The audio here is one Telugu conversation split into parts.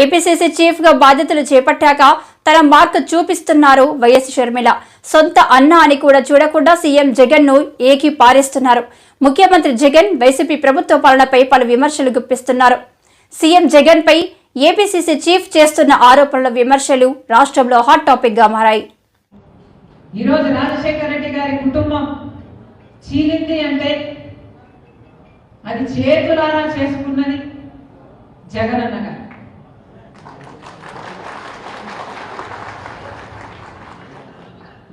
ఏపీసీసీ చీఫ్గా బాధ్యతలు చేపట్టాక తన మార్క్ చూపిస్తున్నారు వైఎస్ షర్మిల. సొంత అన్న అని కూడా చూడకుండా సీఎం జగన్ను ఏకి పారేస్తున్నారు. ముఖ్యమంత్రి జగన్ వైసీపీ ప్రభుత్వ పాలనపై పలు విమర్శలు గుప్పిస్తున్నారు. సీఎం జగన్ పై ఏపీసీసీ చీఫ్ చేస్తున్న ఆరోపణల విమర్శలు రాష్ట్రంలో హాట్ టాపిక్గా మారాయి. ఈరోజు రాజశేఖర రెడ్డి గారి కుటుంబం చీలింది అంటే అది చేతులారా చేసుకున్నది జగనన్న గారు.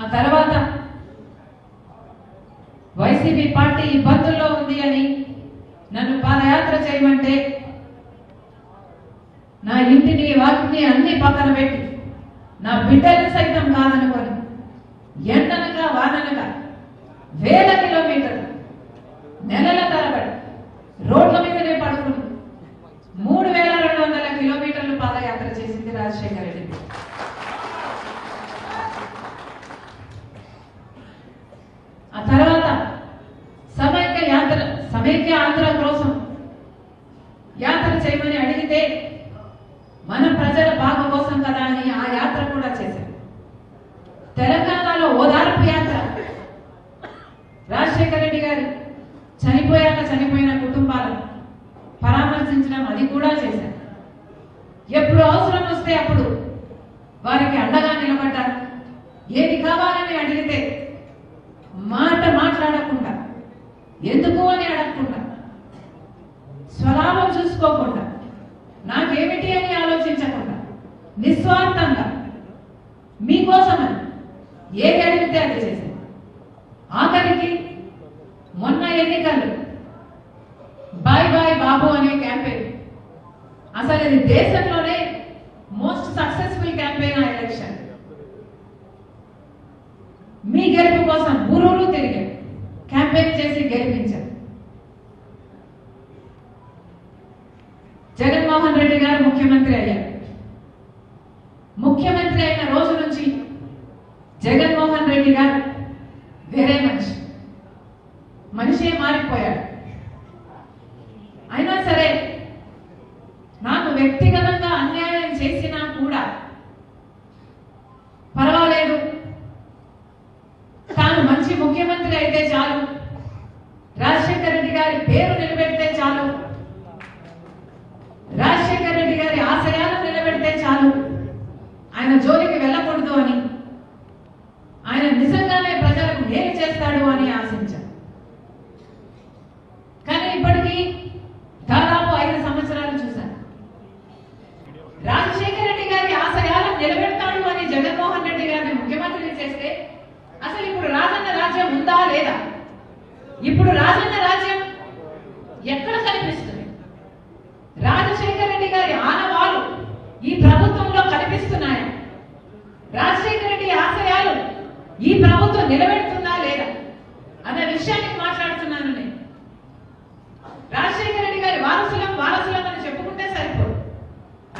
ఆ తర్వాత వైసీపీ పార్టీ ఇబ్బందుల్లో ఉంది అని నన్ను పాదయాత్ర చేయమంటే నా ఇంటిని వాటిని అన్ని పక్కన పెట్టి నా బిడ్డలు సైతం కాదనుకొని. ఎండనగా వాననగా వేలకి కిలోమీటర్లు నెలల తరబడి రోడ్ల మీదనే పడుకుని మూడు వేల రెండు వందల కిలోమీటర్లు పాదయాత్ర చేసింది రాజశేఖర రెడ్డి ఆ తర్వాత సమైక్య యాత్ర సమైక్య ఆంధ్ర కోసం యాత్ర చేయమని అడిగితే మన ప్రజల బాగు కోసం కదా అని ఆ యాత్ర కూడా చేశారు తెలంగాణలో ఓదార్పు యాత్ర రాజశేఖర రెడ్డి గారు చనిపోయాక చనిపోయిన కుటుంబాలను పరామర్శించడం అది కూడా చేశారు ఎప్పుడు అవసరం వస్తే అప్పుడు వారికి అండగా నిలబడ్డారు ఏది కావాలని అడిగితే మాట మాట్లాడకుండా ఎందుకు అని అడగకుండా స్వలాభం చూసుకోకుండా నాకేమిటి అని ఆలోచించకుండా నిస్వార్థంగా మీకోసమని ఏది అడిగితే అది చేశారు ఆఖరికి మొన్న ఎన్నికలు. బాయ్ బాయ్ బాబు అనే క్యాంపెయిన్. అసలు ఇది దేశంలో మోస్ట్ సక్సెస్ఫుల్ క్యాంపెయిన్ ఆ ఎలక్షన్ మీ గెలుపు కోసం ఊరూరు తిరిగారు క్యాంపెయిన్ చేసి గెలిపించారు జగన్మోహన్ రెడ్డి గారు ముఖ్యమంత్రి అయ్యారు ముఖ్యమంత్రి అయిన రోజు నుంచి జగన్మోహన్ రెడ్డి గారు వేరే మనిషి మనిషే మారిపోయాడు అయినా సరే నాకు వ్యక్తిగతంగా అన్యాయం చేసినా కూడా పర్వాలేదు తాను మంచి ముఖ్యమంత్రి అయితే చాలు. రాజశేఖర రెడ్డి గారి పేరు నిలబెట్టి చాలు రాజశేఖర రెడ్డి గారి ఆశయాలు నిలబెడితే చాలు ఆయన జోలికి వెళ్ళకూడదు అని ఆయన నిజంగానే ప్రజలకు మేలు చేస్తాడు అని ఆశించారు కానీ ఇప్పటికీ దాదాపు ఐదు సంవత్సరాలు చూశాను రాజశేఖర రెడ్డి గారి ఆశయాలను నిలబెడతాడు అని జగన్మోహన్ రెడ్డి గారిని ముఖ్యమంత్రిని చేస్తే అసలు ఇప్పుడు రాజన్న రాజ్యం ఉందా లేదా ఇప్పుడు రాజన్న రాజ్యం ఎక్కడ కనిపిస్తుంది రాజశేఖర రెడ్డి గారి ఆనవాలు ఈ ప్రభుత్వంలో కనిపిస్తున్నాయా రాజశేఖర రెడ్డి ఆశయాలు ఈ ప్రభుత్వం నిలబెడుతుందా లేదా అనే విషయాన్ని మాట్లాడుతున్నాను నేను రాజశేఖర రెడ్డి గారి వారసులం వారసులం అని చెప్పుకుంటే సరిపోదు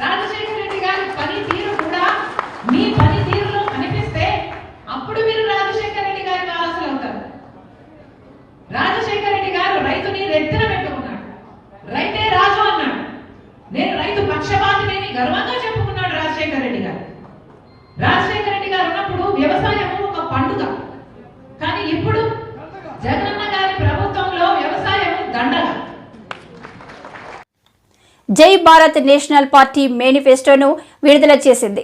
రాజశేఖర రెడ్డి గారి పని తీరు కూడా మీ పని తీరులో కనిపిస్తే అప్పుడు మీరు రాజశేఖర రెడ్డి గారి వారసులు అవుతారు రాజశేఖర రెడ్డి గారు రైతుని రెత్తన పెట్టుకున్నాడు రైతే రాజు అన్నాడు నేను రైతు పక్షపాతిని గర్వంగా చెప్పుకున్నాడు రాజశేఖర రెడ్డి గారు రాజశేఖర రెడ్డి గారు ఉన్నప్పుడు వ్యవసాయం ఒక పండుగ కానీ ఇప్పుడు జగనన్న గారి ప్రభుత్వంలో వ్యవసాయం దండగా జై భారత్ నేషనల్ పార్టీ మేనిఫెస్టోను విడుదల చేసింది.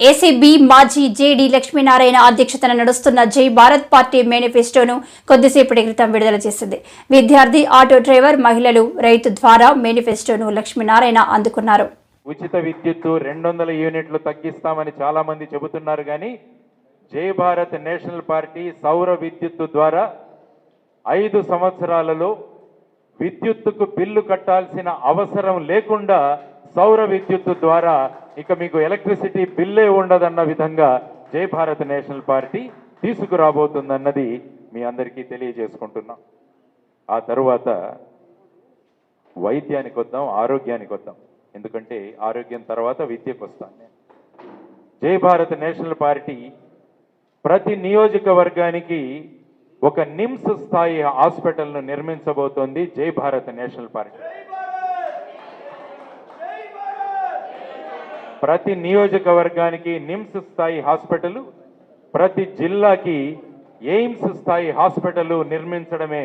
ఏసీబీ మాజీ జేడీ లక్ష్మీనారాయణ అధ్యక్షతన నడుస్తున్న జై భారత్ పార్టీ మేనిఫెస్టోను కొద్దిసేపటి క్రితం విడుదల చేసింది. విద్యార్థి ఆటో డ్రైవర్ మహిళలు రైతు ద్వారా మేనిఫెస్టోను లక్ష్మీనారాయణ అందుకున్నారు. ఉచిత విద్యుత్తు రెండు వందల యూనిట్లు తగ్గిస్తామని చాలా మంది చెబుతున్నారు కానీ జై భారత్ నేషనల్ పార్టీ సౌర విద్యుత్తు ద్వారా ఐదు సంవత్సరాలలో విద్యుత్తుకు బిల్లు కట్టాల్సిన అవసరం లేకుండా సౌర విద్యుత్తు ద్వారా ఇక మీకు ఎలక్ట్రిసిటీ బిల్లే ఉండదన్న విధంగా జై భారత్ నేషనల్ పార్టీ తీసుకురాబోతుందన్నది మీ అందరికీ తెలియజేసుకుంటున్నాం. ఆ తరువాత వైద్యానికి వద్దాం ఆరోగ్యానికి వద్దాం. ఎందుకంటే ఆరోగ్యం తర్వాత విద్యకు వస్తాను నేను జై భారత్ నేషనల్ పార్టీ ప్రతి నియోజకవర్గానికి ఒక నిమ్స్ స్థాయి హాస్పిటల్ను నిర్మించబోతోంది జై భారత్ నేషనల్ పార్టీ ప్రతి నియోజకవర్గానికి నిమ్స్ స్థాయి హాస్పిటల్ ప్రతి జిల్లాకి ఎయిమ్స్ స్థాయి హాస్పిటల్ నిర్మించడమే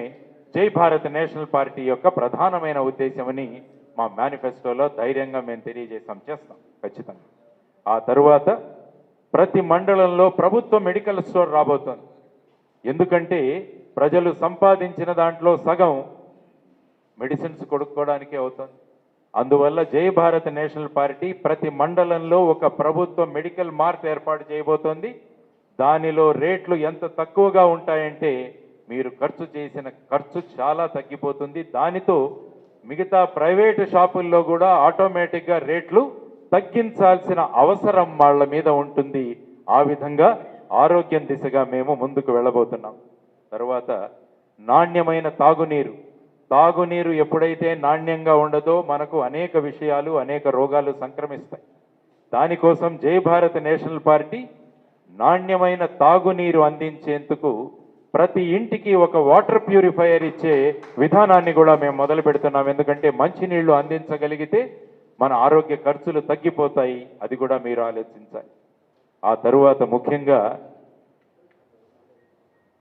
జై భారత్ నేషనల్ పార్టీ యొక్క ప్రధానమైన ఉద్దేశమని మా మేనిఫెస్టోలో ధైర్యంగా మేము తెలియజేసాం చేస్తాం ఖచ్చితంగా. ఆ తరువాత ప్రతి మండలంలో ప్రభుత్వ మెడికల్ స్టోర్ రాబోతోంది. ఎందుకంటే ప్రజలు సంపాదించిన దాంట్లో సగం మెడిసిన్స్ కొడుక్కోవడానికి అవుతుంది. అందువల్ల జై భారత్ నేషనల్ పార్టీ ప్రతి మండలంలో ఒక ప్రభుత్వ మెడికల్ మార్ట్ ఏర్పాటు చేయబోతోంది. దానిలో రేట్లు ఎంత తక్కువగా ఉంటాయంటే మీరు ఖర్చు చేసిన ఖర్చు చాలా తగ్గిపోతుంది. దానితో మిగతా ప్రైవేటు షాపుల్లో కూడా ఆటోమేటిక్గా రేట్లు తగ్గించాల్సిన అవసరం వాళ్ళ మీద ఉంటుంది. ఆ విధంగా ఆరోగ్యం దిశగా మేము ముందుకు వెళ్ళబోతున్నాం. తర్వాత నాణ్యమైన తాగునీరు. తాగునీరు ఎప్పుడైతే నాణ్యంగా ఉండదో మనకు అనేక విషయాలు అనేక రోగాలు సంక్రమిస్తాయి. దానికోసం జై భారత్ నేషనల్ పార్టీ నాణ్యమైన తాగునీరు అందించేందుకు ప్రతి ఇంటికి ఒక వాటర్ ప్యూరిఫైయర్ ఇచ్చే విధానాన్ని కూడా మేము మొదలు పెడుతున్నాం. ఎందుకంటే మంచినీళ్ళు అందించగలిగితే మన ఆరోగ్య ఖర్చులు తగ్గిపోతాయి. అది కూడా మీరు ఆలోచించాలి. ఆ తరువాత ముఖ్యంగా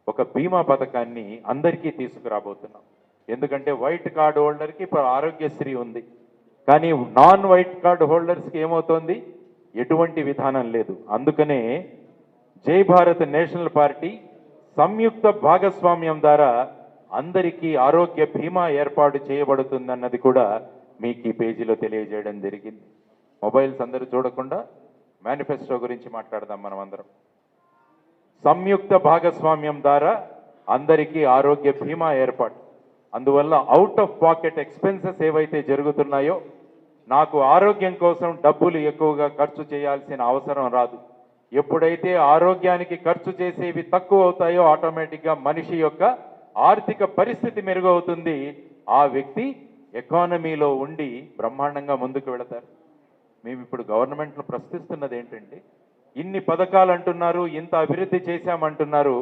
ఒక బీమా పథకాన్ని అందరికీ తీసుకురాబోతున్నాం. ఎందుకంటే వైట్ కార్డ్ హోల్డర్కి ఇప్పుడు ఆరోగ్యశ్రీ ఉంది. కానీ నాన్ వైట్ కార్డ్ హోల్డర్స్కి ఏమవుతోంది? ఎటువంటి విధానం లేదు. అందుకనే జై భారత్ నేషనల్ పార్టీ సంయుక్త భాగస్వామ్యం ద్వారా అందరికీ ఆరోగ్య బీమా ఏర్పాటు చేయబడుతుందన్నది కూడా మీకు ఈ పేజీలో తెలియజేయడం జరిగింది. మొబైల్స్ అందరూ చూడకుండా మేనిఫెస్టో గురించి మాట్లాడదాం మనం అందరం సంయుక్త భాగస్వామ్యం ద్వారా అందరికీ ఆరోగ్య బీమా ఏర్పాటు. అందువల్ల అవుట్ ఆఫ్ పాకెట్ ఎక్స్పెన్సెస్ ఏవైతే జరుగుతున్నాయో నాకు ఆరోగ్యం కోసం డబ్బులు ఎక్కువగా ఖర్చు చేయాల్సిన అవసరం రాదు. ఎప్పుడైతే ఆరోగ్యానికి ఖర్చు చేసేవి తక్కువ అవుతాయో ఆటోమేటిక్గా మనిషి యొక్క ఆర్థిక పరిస్థితి మెరుగవుతుంది. ఆ వ్యక్తి ఎకానమీలో ఉండి బ్రహ్మాండంగా ముందుకు వెళతారు. మేము ఇప్పుడు గవర్నమెంట్లో ప్రశ్నిస్తున్నది ఏంటంటే ఇన్ని పథకాలు అంటున్నారు ఇంత అభివృద్ధి చేశామంటున్నారు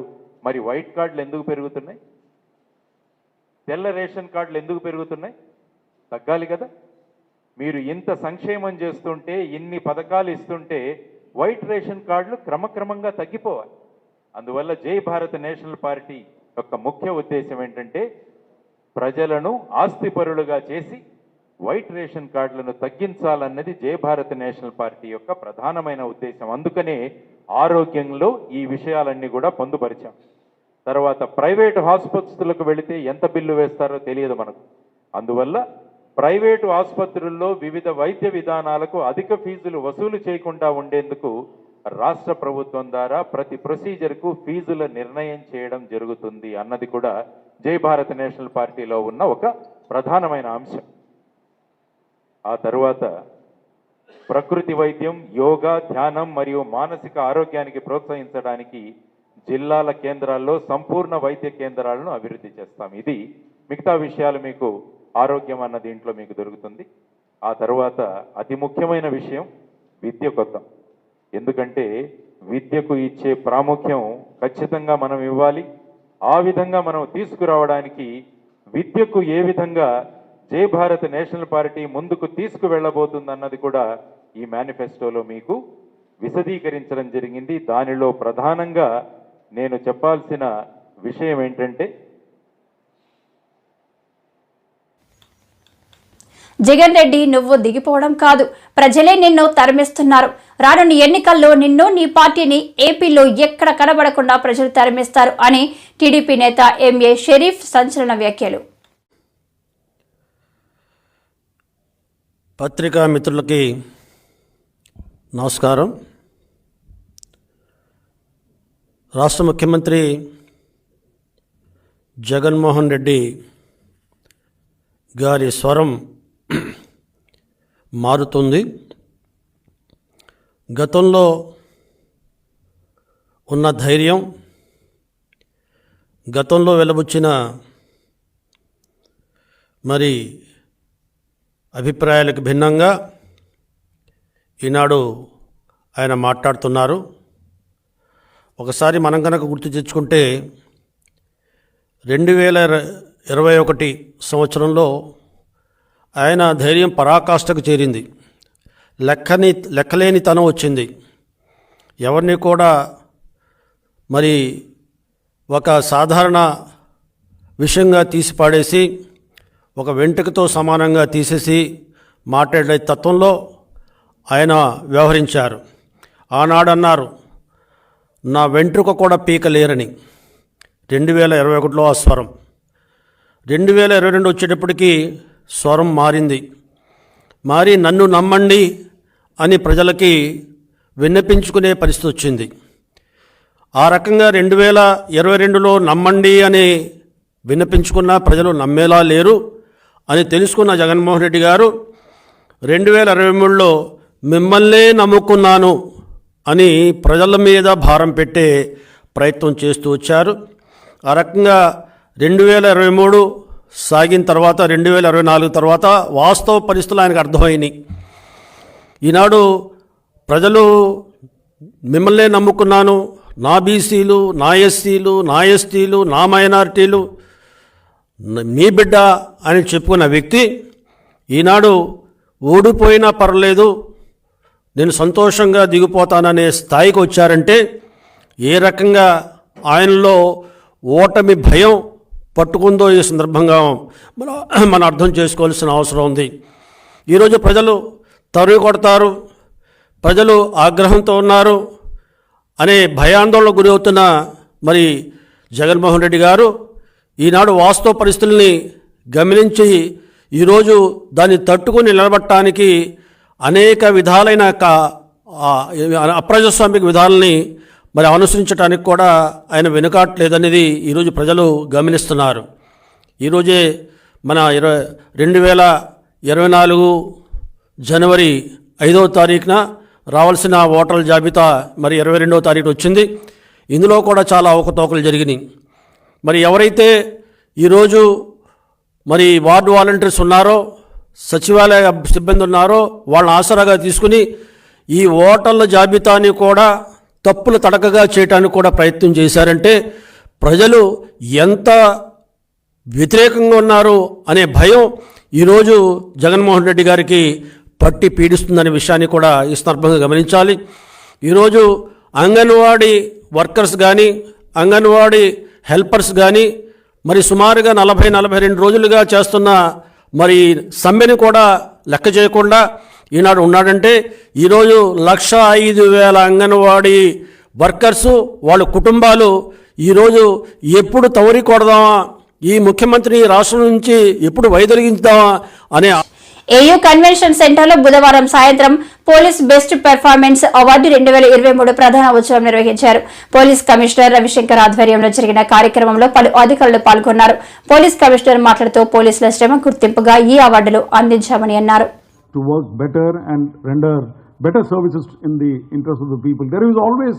మరి వైట్ కార్డులు ఎందుకు పెరుగుతున్నాయి? తెల్ల రేషన్ కార్డులు ఎందుకు పెరుగుతున్నాయి? తగ్గాలి కదా. మీరు ఇంత సంక్షేమం చేస్తుంటే ఇన్ని పథకాలు ఇస్తుంటే వైట్ రేషన్ కార్డులు క్రమక్రమంగా తగ్గిపోవాలి. అందువల్ల జై భారత్ నేషనల్ పార్టీ యొక్క ముఖ్య ఉద్దేశం ఏంటంటే ప్రజలను ఆస్తిపరులుగా చేసి వైట్ రేషన్ కార్డులను తగ్గించాలన్నది జయభారత్ నేషనల్ పార్టీ యొక్క ప్రధానమైన ఉద్దేశం. అందుకనే ఆరోగ్యంలో ఈ విషయాలన్నీ కూడా పొందుపరిచాం. తర్వాత ప్రైవేటు ఆసుపత్రులకు వెళితే ఎంత బిల్లు వేస్తారో తెలియదు మనకు. అందువల్ల ప్రైవేటు ఆసుపత్రుల్లో వివిధ వైద్య విధానాలకు అధిక ఫీజులు వసూలు చేయకుండా ఉండేందుకు రాష్ట్ర ప్రభుత్వం ద్వారా ప్రతి ప్రొసీజర్కు ఫీజుల నిర్ణయం చేయడం జరుగుతుంది అన్నది కూడా జై భారత్ నేషనల్ పార్టీలో ఉన్న ఒక ప్రధానమైన అంశం. ఆ తరువాత ప్రకృతి వైద్యం యోగా ధ్యానం మరియు మానసిక ఆరోగ్యానికి ప్రోత్సహించడానికి జిల్లాల కేంద్రాల్లో సంపూర్ణ వైద్య కేంద్రాలను అభివృద్ధి చేస్తాం. ఇది మిగతా విషయాలు మీకు ఆరోగ్యం అన్న దీంట్లో మీకు దొరుకుతుంది. ఆ తర్వాత అతి ముఖ్యమైన విషయం విద్య కొత్త. ఎందుకంటే విద్యకు ఇచ్చే ప్రాముఖ్యం ఖచ్చితంగా మనం ఇవ్వాలి. ఆ విధంగా మనం తీసుకురావడానికి విద్యకు ఏ విధంగా జై భారత్ నేషనల్ పార్టీ ముందుకు తీసుకువెళ్ళబోతుందన్నది కూడా ఈ మేనిఫెస్టోలో మీకు విశదీకరించడం జరిగింది. దానిలో ప్రధానంగా నేను చెప్పాల్సిన విషయం ఏంటంటే జగన్ రెడ్డి నువ్వు దిగిపోవడం కాదు. ప్రజలే నిన్ను తరిమిస్తున్నారు. రానున్న ఎన్నికల్లో నిన్ను నీ పార్టీని ఏపీలో ఎక్కడ కనబడకుండా ప్రజలు తరిమిస్తారు అని టీడీపీ నేత ఎంఏ షరీఫ్ సంచలన వ్యాఖ్యలు. పత్రికా మిత్రులకి నమస్కారం. రాష్ట్ర ముఖ్యమంత్రి జగన్మోహన్ రెడ్డి గారి స్వరం మారుతుంది. గతంలో ఉన్న ధైర్యం గతంలో వెలబుచ్చిన మరి అభిప్రాయాలకు భిన్నంగా ఈనాడు ఆయన మాట్లాడుతున్నారు. ఒకసారి మనం కనుక గుర్తు తెచ్చుకుంటే రెండు వేల ఇరవై ఒకటి సంవత్సరంలో ఆయన ధైర్యం పరాకాష్ఠకు చేరింది. లెక్కని లెక్కలేని తనం వచ్చింది. ఎవరిని కూడా మరి ఒక సాధారణ విషయంగా తీసి పాడేసి ఒక వెంట్రుకతో సమానంగా తీసేసి మాట్లాడే తత్వంలో ఆయన వ్యవహరించారు. ఆనాడన్నారు నా వెంట్రుక కూడా పీకలేరని. రెండు వేల ఇరవై ఒకటిలో ఆ స్వరం. రెండు వేల ఇరవై రెండు వచ్చేటప్పటికి స్వరం మారింది. మారి నన్ను నమ్మండి అని ప్రజలకి విన్నపించుకునే పరిస్థితి వచ్చింది. ఆ రకంగా రెండు వేల ఇరవై రెండులో నమ్మండి అని విన్నపించుకున్న ప్రజలు నమ్మేలా లేరు. అని తెలుసుకున్న జగన్మోహన్ రెడ్డి గారు రెండు వేల ఇరవై మూడులో మిమ్మల్నే నమ్ముకున్నాను అని ప్రజల మీద భారం పెట్టే ప్రయత్నం చేస్తూ వచ్చారు. ఆ రకంగా రెండు వేల ఇరవై మూడు సాగిన తర్వాత రెండు వేల ఇరవై నాలుగు తర్వాత వాస్తవ పరిస్థితులు ఆయనకు అర్థమైనాయి. ఈనాడు ప్రజలు మిమ్మల్నే నమ్ముకున్నాను. నా బీసీలు నా ఎస్సీలు నా ఎస్టీలు నా మైనారిటీలు మీ బిడ్డ అని చెప్పుకున్న వ్యక్తి ఈనాడు ఓడిపోయినా పర్లేదు నేను సంతోషంగా దిగిపోతాననే స్థాయికి వచ్చారంటే ఏ రకంగా ఆయనలో ఓటమి భయం పట్టుకుందో ఈ సందర్భంగా మనం మనం అర్థం చేసుకోవాల్సిన అవసరం ఉంది. ఈరోజు ప్రజలు తరుగు కొడతారు ప్రజలు ఆగ్రహంతో ఉన్నారు అనే భయాందోళన గురి అవుతున్న మరి జగన్మోహన్ రెడ్డి గారు ఈనాడు వాస్తవ పరిస్థితుల్ని గమనించి ఈరోజు దాన్ని తట్టుకుని నిలబట్టడానికి అనేక విధాలైన అప్రజాస్వామిక విధాలని మరి అనుసరించడానికి కూడా ఆయన వెనుకాట్లేదనేది ఈరోజు ప్రజలు గమనిస్తున్నారు. ఈరోజే మన ఇరవై రెండు వేల ఇరవై నాలుగు జనవరి ఐదవ తారీఖున రావాల్సిన ఓటర్ల జాబితా మరి ఇరవై రెండవ తారీఖు వచ్చింది. ఇందులో కూడా చాలా అవకతవకలు జరిగినాయి. మరి ఎవరైతే ఈరోజు మరి వార్డు వాలంటీర్స్ ఉన్నారో సచివాలయ సిబ్బంది ఉన్నారో వాళ్ళని ఆసరాగా తీసుకుని ఈ ఓటర్ల జాబితాని కూడా తప్పులు తడకగా చేయడానికి కూడా ప్రయత్నం చేశారంటే ప్రజలు ఎంత వ్యతిరేకంగా ఉన్నారు అనే భయం ఈరోజు జగన్మోహన్ రెడ్డి గారికి పట్టి పీడిస్తుందనే విషయాన్ని కూడా ఈ సందర్భంగా గమనించాలి. ఈరోజు అంగన్వాడీ వర్కర్స్ కానీ అంగన్వాడీ హెల్పర్స్ కానీ మరి సుమారుగా నలభై నలభై రెండు రోజులుగా చేస్తున్న మరి సమ్మెని కూడా లెక్క చేయకుండా ఈనాడు ఉన్నాడంటే ఈరోజు లక్ష ఐదు వేల అంగన్వాడీ వర్కర్సు వాళ్ళ కుటుంబాలు ఈరోజు ఎప్పుడు తవరి కొడదామా ఈ ముఖ్యమంత్రిని రాష్ట్రం నుంచి ఎప్పుడు వైదొలిగించుదామా అనే ఏయూ కన్వెన్షన్ సెంటర్లో బుధవారం సాయంత్రం పోలీస్ బెస్ట్ పెర్ఫార్మెన్స్ అవార్డు రెండు వేల ఇరవై మూడు ప్రధాన ఉత్సవం నిర్వహించారు పోలీస్ కమిషనర్ రవిశంకర్ ఆధ్వర్యంలో జరిగిన కార్యక్రమంలో పలు అధికారులు పాల్గొన్నారు పోలీస్ కమిషనర్ మాట్లాడుతూ పోలీసుల శ్రమ గుర్తింపుగా ఈ అవార్డులు అందించామని అన్నారు to work better and render better services in the interest of the people. There is always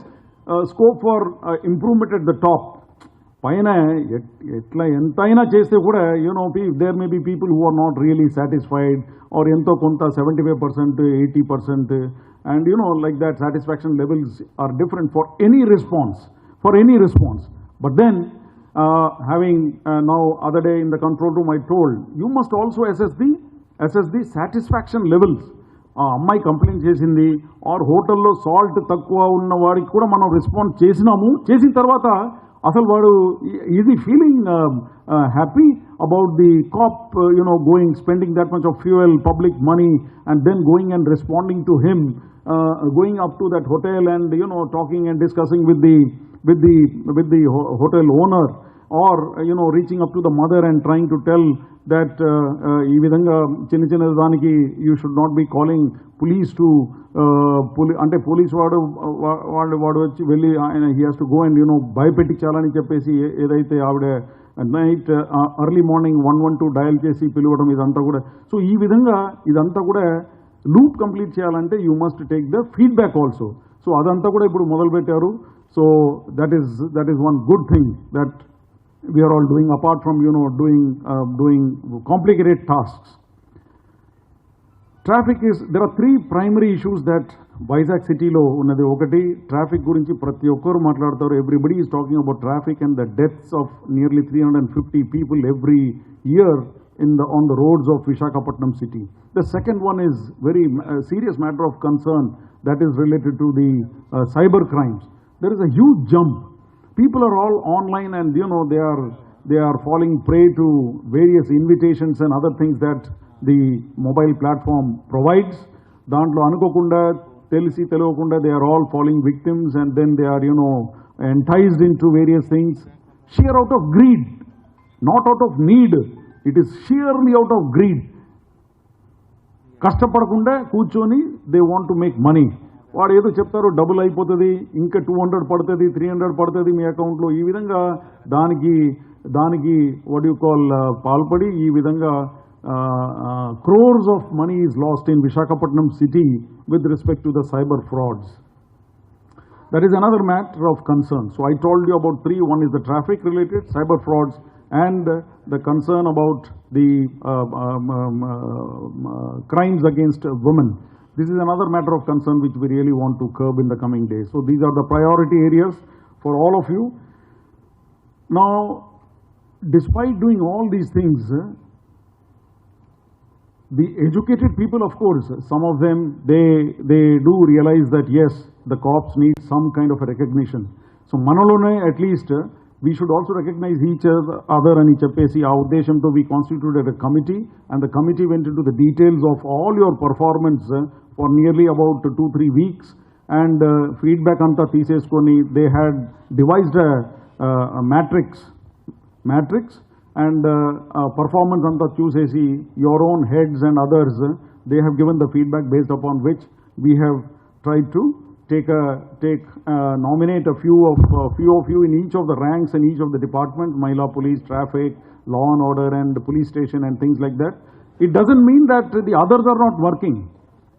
uh, scope for uh, improvement at the top. పైన ఎట్- ఎట్లా ఎంతైనా చేస్తే కూడా you know there may be people who are not really satisfied or ఎంతో కొంత seventy five percent eighty percent and you know like that satisfaction levels are different for any response for any response but then having now other day in the control room I told you must also also the the the satisfaction levels ఆ అమ్మాయి కంప్లైంట్ చేసింది. ఆర్ హోటల్లో సాల్ట్ తక్కువ ఉన్న వారికి కూడా మనం రెస్పాన్స్ చేసినాము. చేసిన తర్వాత అసలు వాడు easy feeling happy about the cop you know going spending that much of fuel public money and then going and responding to him going up to that hotel and you know talking and discussing with the with the with the ho- hotel owner? Or you know you know reaching up to the mother and trying to tell that uh, uh, ఈ విధంగా చిన్న చిన్న దానికి you should not be calling police to అంటే పోలీస్ వాడు వాళ్ళు వాడు వచ్చి వెళ్ళి ఆయన he has to go and you know భయపెట్టించాలని చెప్పేసి ఏదైతే ఆవిడ night early morning one one two dial చేసి పిలవడం ఇదంతా కూడా. సో ఈ విధంగా ఇదంతా కూడా లూప్ కంప్లీట్ చేయాలంటే you must take the feedback also so అదంతా కూడా ఇప్పుడు మొదలుపెట్టారు. So that is that is one good thing that We are all doing apart from you know doing doing complicated tasks traffic is there are three primary issues that Vizag సిటీలో ఉన్నది ఒకటి ట్రాఫిక్ గురించి ప్రతి ఒక్కరు మాట్లాడతారు everybody is talking about traffic and the deaths of nearly three hundred and fifty people every year in the on the roads of Vishakhapatnam city. The second one is very uh, serious matter of concern that is related to the uh, cyber crimes. There is a huge jump. People are all online and you know they are they are falling prey to various invitations and other things that the mobile platform provides. దాంట్లో అనుకోకుండా తెలిసి తెలియకుండా they are all following victims and then they are you know enticed into various things sheer out of greed not out of need it is sheerly out of greed కష్టపడకుండా కూర్చొని they want to make money వాడు ఏదో చెప్తారు డబుల్ అయిపోతుంది ఇంకా టూ హండ్రెడ్ పడుతుంది త్రీ హండ్రెడ్ పడుతుంది మీ అకౌంట్లో ఈ విధంగా దానికి దానికి వడ్ యూ కాల్ పాల్పడి ఈ విధంగా crores of money is lost in Visakhapatnam city with respect to the cyber frauds That is another matter of concern. So I told you about three. One is the traffic related, cyber frauds, and uh, the concern about the uh, um, um, um, uh, crimes against uh, women. This is another matter of concern which we really want to curb in the coming days. So these are the priority areas for all of you. Now, despite doing all these things, uh, the educated people, of course, some of them, they, they do realize that yes, the cops need some kind of a recognition. So Manolone, at least, uh, we should also recognize each other and each other. Our to we constituted a committee and the committee went into the details of all your performance uh, for nearly about two, three weeks and uh, feedback anta teeseskoni they had devised a, a matrix matrix and uh, uh, performance anta choosesi your own heads and others uh, they have given the feedback based upon which we have tried to take a take uh, nominate a few of few of you in each of the ranks in each of the department law police traffic law and order and police station and things like that. It doesn't mean that the others are not working.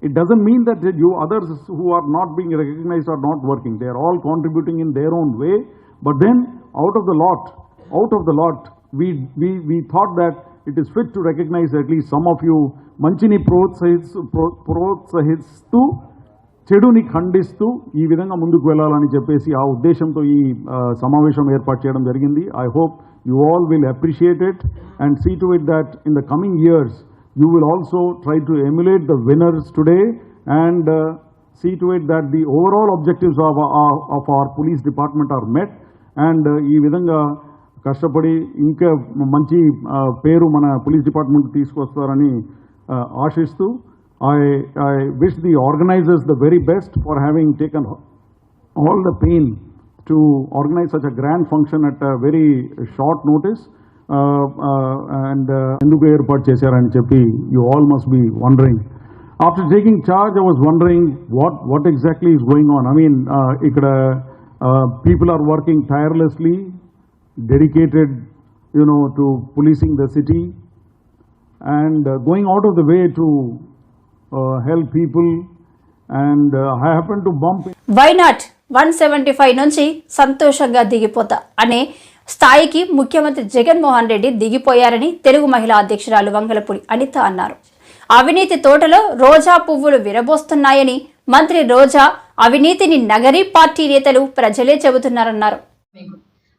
It doesn't mean that you others who are not being recognized are not working. They are all contributing in their own way. But then out of the lot out of the lot we we we thought that it is fit to recognize at least some of you. Manchini protsahits pro, protsahits to చెడుని ఖండిస్తూ ఈ విధంగా ముందుకు వెళ్ళాలని చెప్పేసి ఆ ఉద్దేశంతో ఈ సమావేశం ఏర్పాటు చేయడం జరిగింది. I hope you all will appreciate it and see to it that in the coming years you will also try to emulate the winners today and see to it that the overall objectives of of our police department are met and ఈ విధంగా కష్టపడి ఇంకా మంచి uh, పేరు మన పోలీస్ డిపార్ట్మెంట్ తీసుకొస్తారని uh, ఆశిస్తూ I I wish the organisers the very best for having taken all the pain to organise such a grand function at a very short notice and ఎందుకు ఏర్పాటు చేశారని చెప్పి you all must be wondering after taking charge I was wondering what what exactly is going on I mean ఇక్కడ people are working tirelessly dedicated, you know, to policing the city. And uh, going out of the way help people. And uh, I happened to bump why not one seventy five నుంచి సంతోషంగా దిగిపోతా అనే స్థాయికి ముఖ్యమంత్రి జగన్మోహన్ రెడ్డి దిగిపోయారని తెలుగు మహిళా అధ్యక్షురాలు వంగలపూడి అనిత అన్నారు. అవినీతి తోటలో రోజా పువ్వులు విరబోస్తున్నాయని మంత్రి రోజా అవినీతిని నగరీ పార్టీ నేతలు ప్రజలే చెబుతున్నారన్నారు.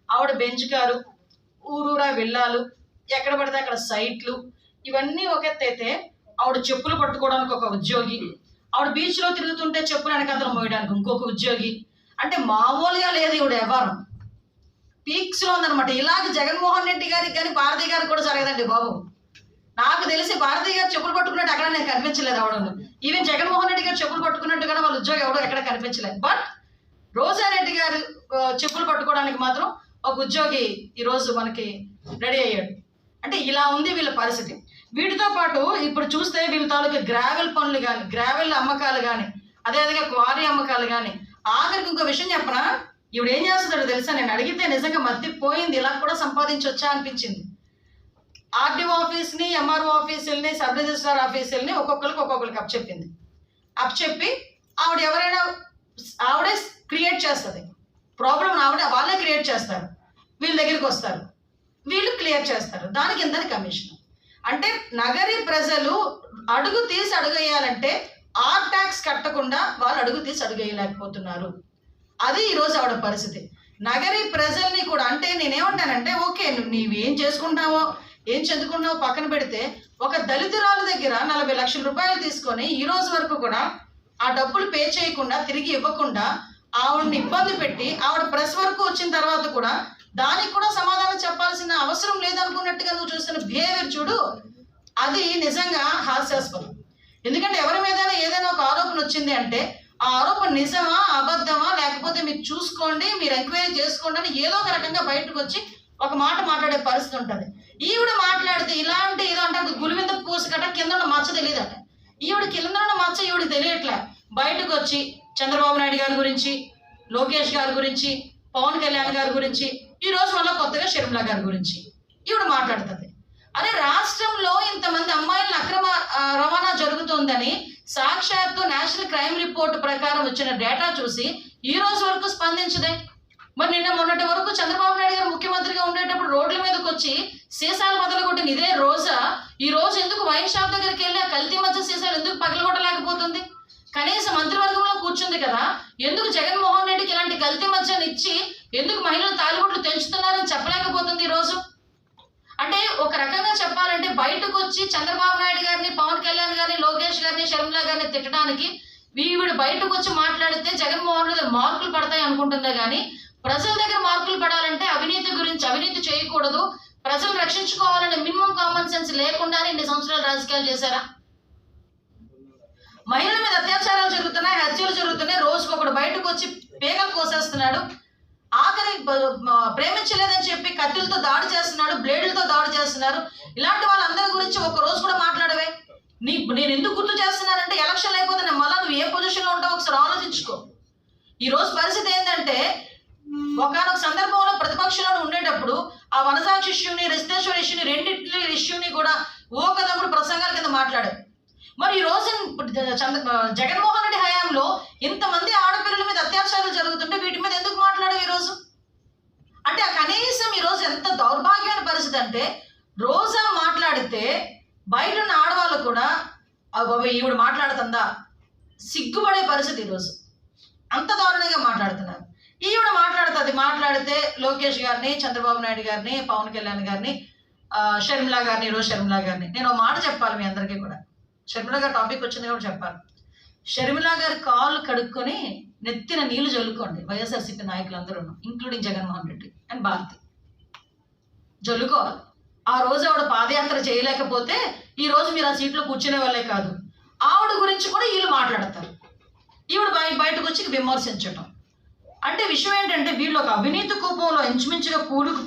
ఆవిడ బెంచ్ కారు ఊరూరా వెళ్ళాలు ఎక్కడ పడితే అక్కడ సైట్లు ఇవన్నీ ఒక ఎత్తు అయితే ఆవిడ చెప్పులు పట్టుకోవడానికి ఒక ఉద్యోగి. ఆవిడ బీచ్లో తిరుగుతుంటే చెప్పులు వెనకాతలు మోయడానికి ఇంకొక ఉద్యోగి. అంటే మామూలుగా లేదు ఈవిడ వ్యవహారం పీక్స్లో ఇలాగ జగన్మోహన్ రెడ్డి గారికి కానీ భారతి గారికి కూడా జరగదండి బాబు. నాకు తెలిసి భారతి గారు చెప్పులు పట్టుకున్నట్టు అక్కడ నేను కనిపించలేదు ఆవిడను. ఈవెన్ జగన్మోహన్ రెడ్డి గారు చెప్పులు పట్టుకున్నట్టు కూడా వాళ్ళ ఉద్యోగం ఎవడో ఎక్కడ కనిపించలేదు. బట్ రోజారెడ్డి గారు చెప్పులు పట్టుకోవడానికి మాత్రం ఒక ఉద్యోగి ఈరోజు మనకి రెడీ అయ్యాడు. అంటే ఇలా ఉంది వీళ్ళ పరిస్థితి. వీటితో పాటు ఇప్పుడు చూస్తే వీళ్ళ తాలూకు గ్రావెల్ పనులు కానీ గ్రావెల్ అమ్మకాలు కానీ అదేవిధంగా క్వారీ అమ్మకాలు కానీ ఆఖరికి ఇంకో విషయం చెప్పనా? ఇవిడు ఏం చేస్తున్నాడు తెలుసా? నేను అడిగితే నిజంగా మర్తిపోయింది. ఇలా కూడా సంపాదించవచ్చా అనిపించింది. ఆర్డీఓ ఆఫీస్ని ఎంఆర్ఓ ఆఫీసుల్ని సబ్ రిజిస్ట్రార్ ఆఫీసుల్ని ఒక్కొక్కరికి ఒక్కొక్కరికి అప్ చెప్పింది. అప్ చెప్పి ఆవిడ ఎవరైనా ఆవిడే క్రియేట్ చేస్తుంది. ప్రాబ్లం ఆవిడ వాళ్ళే క్రియేట్ చేస్తారు. వీళ్ళ దగ్గరికి వస్తారు. వీళ్ళు క్లియర్ చేస్తారు. దానికి ఇంతని కమిషన్ అంటే నగరి ప్రజలు అడుగు తీసి అడుగేయాలంటే ఆర్ ట్యాక్స్ కట్టకుండా వాళ్ళు అడుగు తీసి అడుగేయలేకపోతున్నారు. అది ఈరోజు ఆవిడ పరిస్థితి. నగరి ప్రజల్ని కూడా అంటే నేనేమంటానంటే ఓకే నువ్వు నీవేం చేసుకుంటావో ఏం చదువుకున్నావో పక్కన పెడితే ఒక దళితురాలు దగ్గర నలభై లక్షల రూపాయలు తీసుకొని ఈ రోజు వరకు కూడా ఆ డబ్బులు పే చేయకుండా తిరిగి ఇవ్వకుండా ఆవిడని ఇబ్బంది పెట్టి ఆవిడ ప్రెస్ వరకు వచ్చిన తర్వాత కూడా దానికి కూడా సమాధానం చెప్పాల్సిన అవసరం లేదనుకున్నట్టుగా నువ్వు చూస్తున్న బిహేవియర్ చూడు అది నిజంగా హాస్యాస్పదం. ఎందుకంటే ఎవరి మీద ఏదైనా ఒక ఆరోపణ వచ్చింది అంటే ఆ ఆరోపణ నిజమా అబద్ధమా లేకపోతే మీరు చూసుకోండి మీరు ఎంక్వైరీ చేసుకోండి అని ఏదో ఒక రకంగా బయటకు వచ్చి ఒక మాట మాట్లాడే పరిస్థితి ఉంటుంది. ఈవిడ మాట్లాడితే ఇలాంటి ఏదో అంటే అది పూసకట కింద ఉన్న మచ్చ తెలియదట. ఈవిడ కింద ఉన్న మచ్చ ఈవిడ తెలియట్లే. బయటకు వచ్చి చంద్రబాబు నాయుడు గారి గురించి లోకేష్ గారి గురించి పవన్ కళ్యాణ్ గారి గురించి ఈ రోజు మళ్ళీ కొత్తగా షర్మిల గారి గురించి. ఈవిడ మాట్లాడుతుంది. అరే రాష్ట్రంలో ఇంతమంది అమ్మాయిలను అక్రమ రవాణా జరుగుతోందని సాక్షాత్తు నేషనల్ క్రైమ్ రిపోర్ట్ ప్రకారం వచ్చిన డేటా చూసి ఈ రోజు వరకు స్పందించదే. మరి నిన్న మొన్నటి వరకు చంద్రబాబు నాయుడు గారు ముఖ్యమంత్రిగా ఉండేటప్పుడు రోడ్ల మీదకి వచ్చి సీసాలు మొదలుకొట్టిన ఇదే రోజా ఈ రోజు ఎందుకు వైన్ షాప్ దగ్గరికి వెళ్ళి ఆ కల్తీ మధ్య సీసాలు ఎందుకు పగలగొట్టలేకపోతుంది? కనీసం మంత్రివర్గంలో కూర్చుంది కదా. ఎందుకు జగన్మోహన్ రెడ్డికి ఇలాంటి కల్తీ మధ్యని ఇచ్చి ఎందుకు మహిళలు తాలిబొట్లు తెంచుతున్నారని చెప్పలేకపోతుంది ఈరోజు? రోజు అంటే ఒక రకంగా చెప్పాలంటే బయటకు వచ్చి చంద్రబాబు నాయుడు గారిని పవన్ కళ్యాణ్ గారిని లోకేష్ గారిని షర్మిల గారిని తిట్టడానికి వీవిడు బయటకు వచ్చి మాట్లాడితే జగన్మోహన్ రెడ్డి దగ్గర మార్కులు పడతాయి అనుకుంటుందే కానీ ప్రజల దగ్గర మార్కులు పడాలంటే అవినీతి గురించి అవినీతి చేయకూడదు. ప్రజలు రక్షించుకోవాలనే మినిమం కామన్ సెన్స్ లేకుండానే ఇన్ని సంవత్సరాలు రాజకీయాలు చేశారా? మహిళల మీద అత్యాచారాలు జరుగుతున్నాయి హత్యలు జరుగుతున్నాయి. రోజుకు ఒకడు బయటకు వచ్చి పేగలు కోసేస్తున్నాడు. ఆఖరి ప్రేమించలేదని చెప్పి కత్తులతో దాడి చేస్తున్నాడు బ్లేడులతో దాడి చేస్తున్నారు. ఇలాంటి వాళ్ళందరి గురించి ఒక రోజు కూడా మాట్లాడవే. నీ నేను ఎందుకు గుర్తు చేస్తున్నానంటే ఎలక్షన్ అయిపోతే నేను మళ్ళీ నువ్వు ఏ పొజిషన్లో ఉంటావు ఒకసారి ఆలోచించుకో. ఈ రోజు పరిస్థితి ఏంటంటే ఒకనొక సందర్భంలో ప్రతిపక్షంలో ఉండేటప్పుడు ఆ వనసాక్షి ఇష్యూని రిస్తేశ్వర ఇష్యూని రెండింటి ఇష్యూని కూడా ఓకదప్పుడు ప్రసంగాల కింద మాట్లాడారు మరి ఈ రోజు చంద్ర జగన్మోహన్ రెడ్డి హయాంలో ఇంతమంది ఆడపిల్లల మీద అత్యాచారాలు జరుగుతుంటే వీటి మీద ఎందుకు మాట్లాడవు ఈరోజు అంటే ఆ కనీసం ఈరోజు ఎంత దౌర్భాగ్యమైన పరిస్థితి అంటే రోజా మాట్లాడితే బయట ఉన్న ఆడవాళ్ళు కూడా ఈవిడ మాట్లాడుతుందా? సిగ్గుపడే పరిస్థితి ఈరోజు అంత దారుణంగా మాట్లాడుతున్నారు. ఈవిడ మాట్లాడుతుంది మాట్లాడితే లోకేష్ గారిని చంద్రబాబు నాయుడు గారిని పవన్ కళ్యాణ్ గారిని షర్మిలా గారిని ఈరోజు షర్మిలా గారిని. నేను ఒక మాట చెప్పాలి మీ అందరికీ కూడా. షర్మిల గారి టాపిక్ వచ్చింది కూడా చెప్పాను షర్మిల గారు కాళ్ళు కడుక్కొని నెత్తిన నీళ్ళు జల్లుకోండి. వైఎస్ఆర్సీపీ నాయకులందరూ ఇంక్లూడింగ్ జగన్మోహన్ రెడ్డి అండ్ భారతి. జల్లుకోవాలి. ఆ రోజు ఆవిడ పాదయాత్ర చేయలేకపోతే ఈ రోజు మీరు ఆ సీట్లో కూర్చునే వాళ్ళే కాదు. ఆవిడ గురించి కూడా వీళ్ళు మాట్లాడతారు. ఈవిడ బయ బయటకు వచ్చి విమర్శించటం. అంటే విషయం ఏంటంటే వీళ్ళు ఒక అవినీతి కూపంలో ఇంచుమించుగా కూలుకు